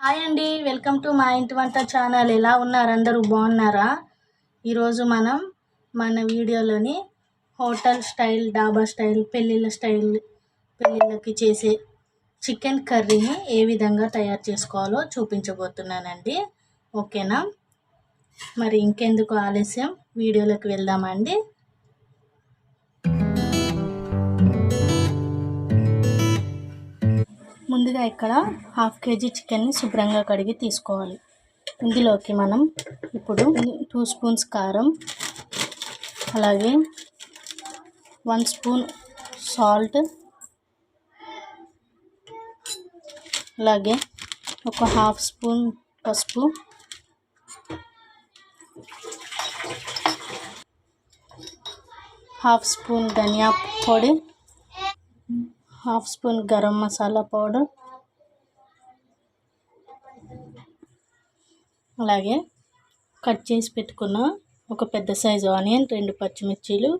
Hi అండి welcome to మా ఇంటి వంట ఛానల్. ఎలా ఉన్నారు? అందరూ బాగున్నారా? ఈరోజు మనం మన వీడియోలోని హోటల్ స్టైల్ డాబా స్టైల్ పెళ్ళిళ్ళ స్టైల్ పెళ్ళిళ్ళకి చేసే చికెన్ కర్రీని ఏ విధంగా తయారు చేసుకోవాలో చూపించబోతున్నానండి. ఓకేనా? మరి ఇంకెందుకు ఆలస్యం? వీడియోలోకి వెళ్దామండి. ముందుగా ఇక్కడ హాఫ్ కేజీ చికెన్ని శుభ్రంగా కడిగి తీసుకోవాలి. ఇందులోకి మనం ఇప్పుడు టూ స్పూన్స్ కారం అలాగే వన్ స్పూన్ సాల్ట్ అలాగే ఒక హాఫ్ స్పూన్ పసుపు హాఫ్ స్పూన్ ధనియా పొడి half spoon garam masala powder. అలాగే కట్ చేసి పెట్టుకున్న ఒక పెద్ద సైజు ఆనియన్ రెండు పచ్చిమిర్చీలు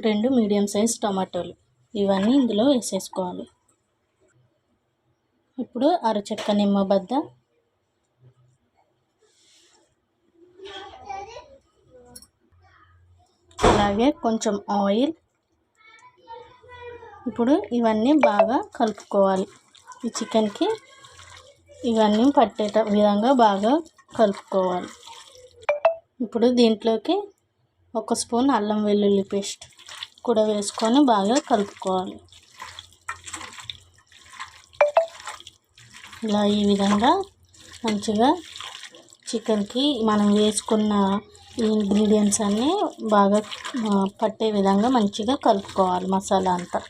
రెండు మీడియం సైజ్ టమాటోలు. ఇవన్నీ ఇందులో వేసేసుకోవాలి. ఇప్పుడు అరచెక్క నిమ్మ బద్ద. అలాగే కొంచెం ఆయిల్ ఇప్పుడు ఇవన్నీ బాగా కలుపుకోవాలి. ఈ చికెన్కి ఇవన్నీ పట్టేట విధంగా బాగా కలుపుకోవాలి. ఇప్పుడు దీంట్లోకి ఒక స్పూన్ అల్లం వెల్లుల్లి పేస్ట్ కూడా వేసుకొని బాగా కలుపుకోవాలి. ఇలా ఈ విధంగా మంచిగా చికెన్కి మనం వేసుకున్న ఈ ఇంగ్రీడియంట్స్ అన్నీ బాగా పట్టే విధంగా మంచిగా కలుపుకోవాలి మసాలా అంతా.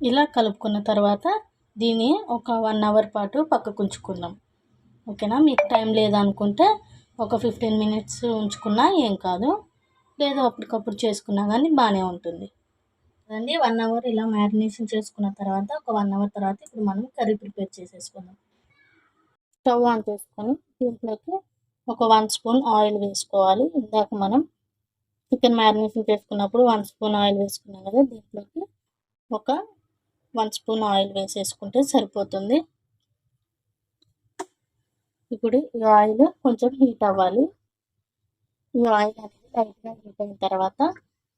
ఇలా కలుపుకున్న తర్వాత దీన్ని ఒక వన్ అవర్ పాటు పక్కకు ఉంచుకుందాం. ఓకేనా? మీకు టైం లేదనుకుంటే ఒక ఫిఫ్టీన్ మినిట్స్ ఉంచుకున్నా ఏం కాదు. లేదా అప్పటికప్పుడు చేసుకున్నా కానీ బాగానే ఉంటుంది. అదండి వన్ అవర్ ఇలా మ్యారినేషన్ చేసుకున్న తర్వాత ఒక వన్ అవర్ తర్వాత ఇప్పుడు మనం కర్రీ ప్రిపేర్ చేసేసుకుందాం. స్టవ్ ఆన్ చేసుకొని దీంట్లోకి ఒక వన్ స్పూన్ ఆయిల్ వేసుకోవాలి. ఇందాక మనం చికెన్ మ్యారినేషన్ చేసుకున్నప్పుడు వన్ స్పూన్ ఆయిల్ వేసుకున్నాం కదా దీంట్లోకి ఒక వన్ స్పూన్ ఆయిల్ వేసేసుకుంటే సరిపోతుంది. ఇప్పుడు ఈ ఆయిల్ కొంచెం హీట్ అవ్వాలి. ఈ ఆయిల్ అనేది లైట్గా హీట్ అయిన తర్వాత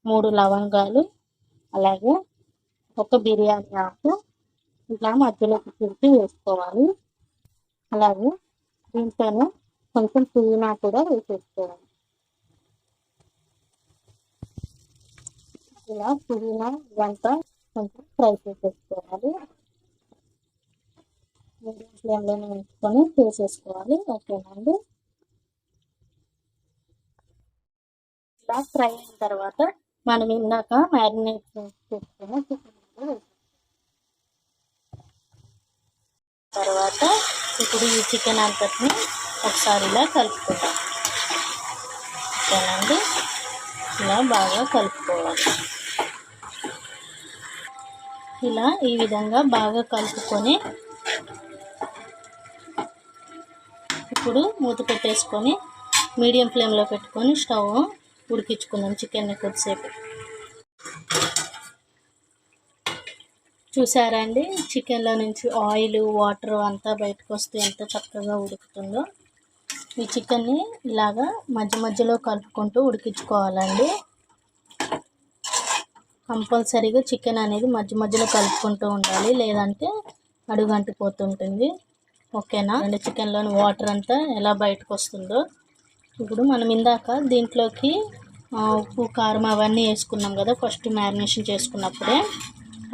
మూడు లవంగాలు అలాగే ఒక బిర్యానీ ఆకు ఇట్లా మధ్యలోకి తిరిగి వేసుకోవాలి. అలాగే దీంట్లోనే కొంచెం పుదీనా కూడా వేసేసుకోవాలి. ఇలా పుదీనా ఇదంతా కొంచెం ఫ్రై చేసేసుకోవాలి మీడియం ఫ్లేమ్లోనే ఉంచుకొని చేసేసుకోవాలి ఓకేనండి ఇలా ఫ్రై అయిన తర్వాత మనం ఇందాక మ్యారినేట్ చేసుకుని చికెన్ తర్వాత ఇప్పుడు ఈ చికెన్ అంతటిని ఒకసారి ఇలా కలుపుకుంటాం ఓకేనండి ఇలా బాగా కలుపుకోవాలి. ఇలా ఈ విధంగా బాగా కలుపుకొని ఇప్పుడు మూత పెట్టేసుకొని మీడియం ఫ్లేమ్లో పెట్టుకొని స్టవ్ ఉడికించుకుందాం చికెన్ని కొద్దిసేపు. చూసారా అండి? చికెన్లో నుంచి ఆయిల్ వాటర్ అంతా బయటకు వస్తే ఎంత చక్కగా ఉడుకుతుందో. ఈ చికెన్ని ఇలాగా మధ్య మధ్యలో కలుపుకుంటూ ఉడికించుకోవాలండి. కంపల్సరీగా చికెన్ అనేది మధ్య మధ్యలో కలుపుకుంటూ ఉండాలి. లేదంటే అడుగంటిపోతుంటుంది ఓకేనా? అండ్ చికెన్లోని వాటర్ అంతా ఎలా బయటకు వస్తుందో ఇప్పుడు మనం ఇందాక దీంట్లోకి ఉప్పు కారం అవన్నీ వేసుకున్నాం కదా ఫస్ట్ మ్యారినేషన్ చేసుకున్నప్పుడే.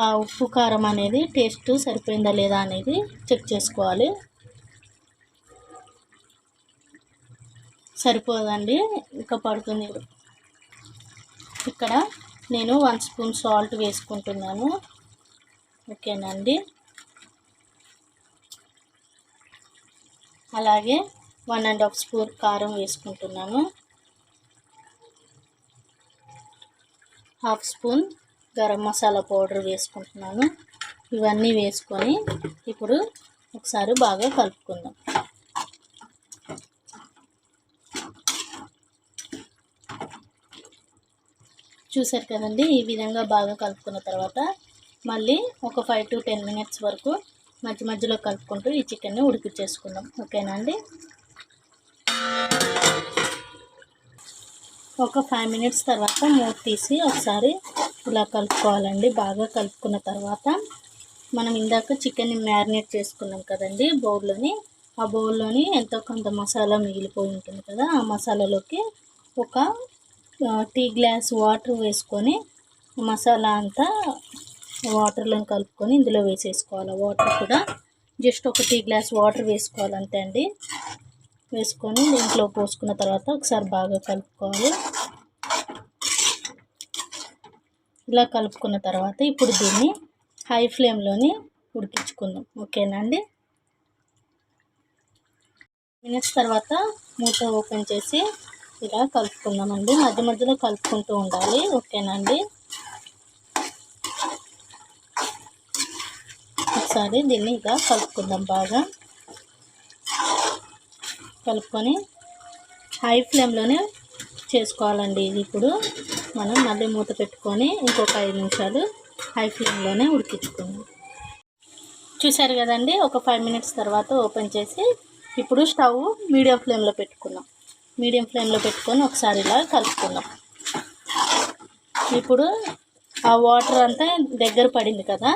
ఆ ఉప్పు కారం అనేది టేస్ట్ సరిపోయిందా లేదా అనేది చెక్ చేసుకోవాలి. సరిపోదండి. ఇంకా పడుతుంది ఇక్కడ నేను వన్ స్పూన్ సాల్ట్ వేసుకుంటున్నాను. ఓకేనండి. అలాగే వన్ అండ్ హాఫ్ స్పూన్ కారం వేసుకుంటున్నాను. Half spoon garam masala powder వేసుకుంటున్నాను. ఇవన్నీ వేసుకొని ఇప్పుడు ఒకసారి బాగా కలుపుకుందాం. చూసారు కదండి ఈ విధంగా బాగా కలుపుకున్న తర్వాత మళ్ళీ ఒక ఫైవ్ టు టెన్ మినిట్స్ వరకు మధ్య మధ్యలో కలుపుకుంటూ ఈ చికెన్ని ఉడికిచ్చేసుకుందాం. ఓకేనా అండి? ఒక ఫైవ్ మినిట్స్ తర్వాత మూత తీసి ఒకసారి ఇలా కలుపుకోవాలండి. బాగా కలుపుకున్న తర్వాత మనం ఇందాక చికెన్ని మ్యారినేట్ చేసుకున్నాం కదండి బౌల్లోని. ఆ బౌల్లోని ఎంతో కొంత మసాలా మిగిలిపోయి ఉంటుంది కదా ఆ మసాలాలోకి ఒక టీ గ్లాస్ వాటర్ వేసుకొని మసాలా అంతా వాటర్లో కలుపుకొని ఇందులో వేసేసుకోవాలి. వాటర్ కూడా జస్ట్ ఒక టీ గ్లాస్ వాటర్ వేసుకోవాలి అంతే అండి. వేసుకొని దీంట్లో పోసుకున్న తర్వాత ఒకసారి బాగా కలుపుకోవాలి. ఇలా కలుపుకున్న తర్వాత ఇప్పుడు దీన్ని హై ఫ్లేమ్లోని ఉడికించుకుందాం. ఓకేనా అండి? మినిట్స్ తర్వాత మూత ఓపెన్ చేసి ఇలా కలుపుకుందామండి. మధ్య మధ్యలో కలుపుకుంటూ ఉండాలి. ఓకేనండి? ఒకసారి దీన్ని ఇలా కలుపుకుందాం బాగా. కలుపుకొని హై ఫ్లేమ్లోనే చేసుకోవాలండి ఇది ఇప్పుడు. మనం మళ్ళీ మూత పెట్టుకొని ఇంకొక ఐదు నిమిషాలు హై ఫ్లేమ్లోనే ఉడికించుకుందాం. చూసారు కదండి? ఒక ఫైవ్ మినిట్స్ తర్వాత ఓపెన్ చేసి ఇప్పుడు స్టవ్ మీడియం ఫ్లేమ్లో పెట్టుకున్నాం మీడియం ఫ్లేమ్లో పెట్టుకొని ఒకసారి ఇలా కలుపుకుందాం. ఇప్పుడు ఆ వాటర్ అంతా దగ్గర పడింది కదా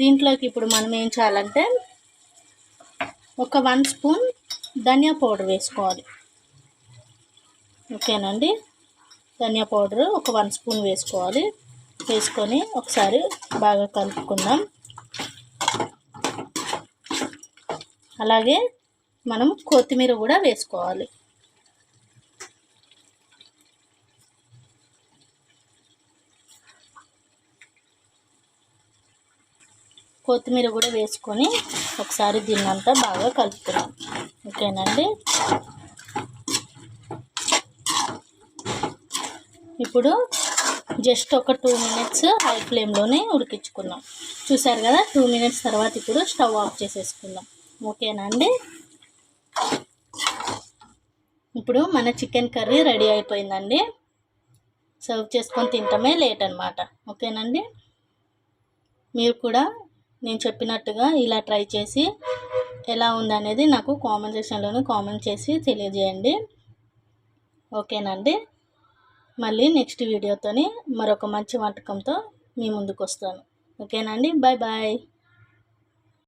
దీంట్లోకి ఇప్పుడు మనం ఏం చేయాలంటే ఒక వన్ స్పూన్ ధనియా పౌడర్ వేసుకోవాలి. ఓకేనండి ధనియా పౌడర్ ఒక వన్ స్పూన్ వేసుకోవాలి. వేసుకొని ఒకసారి బాగా కలుపుకుందాం. అలాగే మనం కొత్తిమీర కూడా వేసుకోవాలి. కొత్తిమీర కూడా వేసుకొని ఒకసారి దీన్నంతా బాగా కలుపుతున్నాం. ఓకేనండి? ఇప్పుడు జస్ట్ ఒక టూ మినిట్స్ హై ఫ్లేమ్లోనే ఉడికించుకుందాం. చూసారు కదా టూ మినిట్స్ తర్వాత ఇప్పుడు స్టవ్ ఆఫ్ చేసేసుకుందాం. ఓకేనా అండి ఇప్పుడు మన చికెన్ కర్రీ రెడీ అయిపోయిందండి. సర్వ్ చేసుకొని తింటమే లేట్ అనమాట ఓకేనండి? మీరు కూడా నేను చెప్పినట్టుగా ఇలా ట్రై చేసి ఎలా ఉందనేది నాకు కామెంట్ సెక్షన్లోనే కామెంట్ చేసి తెలియజేయండి. ఓకేనండి? మళ్ళీ నెక్స్ట్ వీడియోతోని మరొక మంచి వంటకంతో మీ ముందుకు వస్తాను ఓకేనండి? Bye bye.